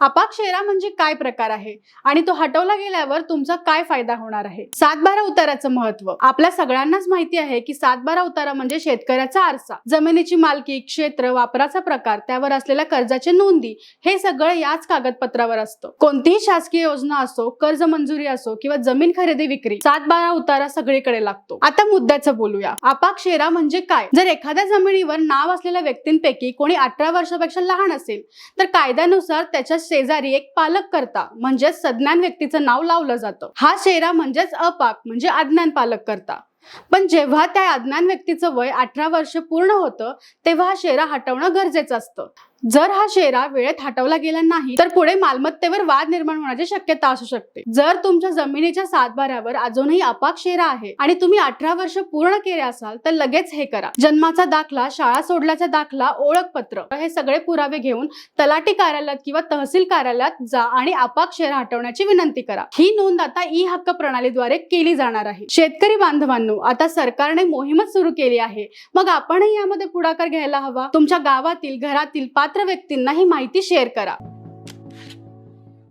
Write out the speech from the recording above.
अपाक शेरा म्हणजे काय प्रकार आहे? आणि तो हटवला गेल्यावर तुमचा काय फायदा होणार आहे? सातबारा उताराचं महत्त्व आपल्या सगळ्यांनाच माहिती आहे की सातबारा उतारा म्हणजे शेतकऱ्याचा आरसा. जमिनीची मालकी क्षेत्र वापराचा प्रकार त्यावर असलेल्या कर्जाची नोंदी हे सगळं याच कागदपत्रावर असतं. कोणतीही शासकीय योजना असो कर्ज मंजुरी असो किंवा जमीन खरेदी विक्री सातबारा उतारा सगळीकडे लागतो. आता मुद्द्याचं बोलूया. अपाक शेरा म्हणजे काय? जर एखाद्या जमिनीवर नाव असलेल्या व्यक्तींपैकी कोणी अठरा वर्षापेक्षा लहान असेल तर कायद्यानुसार त्याच्या शेजारी एक पालक करता म्हणजेच सज्ञान व्यक्तीचं नाव लावलं जातं. हा शेरा म्हणजेच अपाक म्हणजे अज्ञान पालक करता. पण जेव्हा त्या अज्ञान व्यक्तीचं वय अठरा वर्ष पूर्ण होतं तेव्हा हा शेरा हटवणं गरजेचं असतं. जर हा शेरा वेळेत हटवला गेला नाही तर पुढे मालमत्तेवर वाद निर्माण होण्याची शक्यता असू शकते. जर तुमच्या जमिनीच्या सातबाऱ्यावर अजूनही अपाक शेरा आहे आणि तुम्ही अठरा वर्ष पूर्ण केले असाल तर लगेच हे करा. जन्माचा दाखला शाळा सोडल्याचा दाखला ओळखपत्र हे सगळे पुरावे घेऊन तलाठी कार्यालयात किंवा तहसील कार्यालयात जा आणि अपाक शेरा हटवण्याची विनंती करा. ही नोंद आता ई हक्क प्रणालीद्वारे केली जाणार आहे. शेतकरी बांधवांनो आता सरकारने मोहीमच सुरू केली आहे. मग आपणही यामध्ये पुढाकार घ्यायला हवा. तुमच्या गावातील घरातील पाच पात्र व्यक्तींना ही माहिती शेअर करा.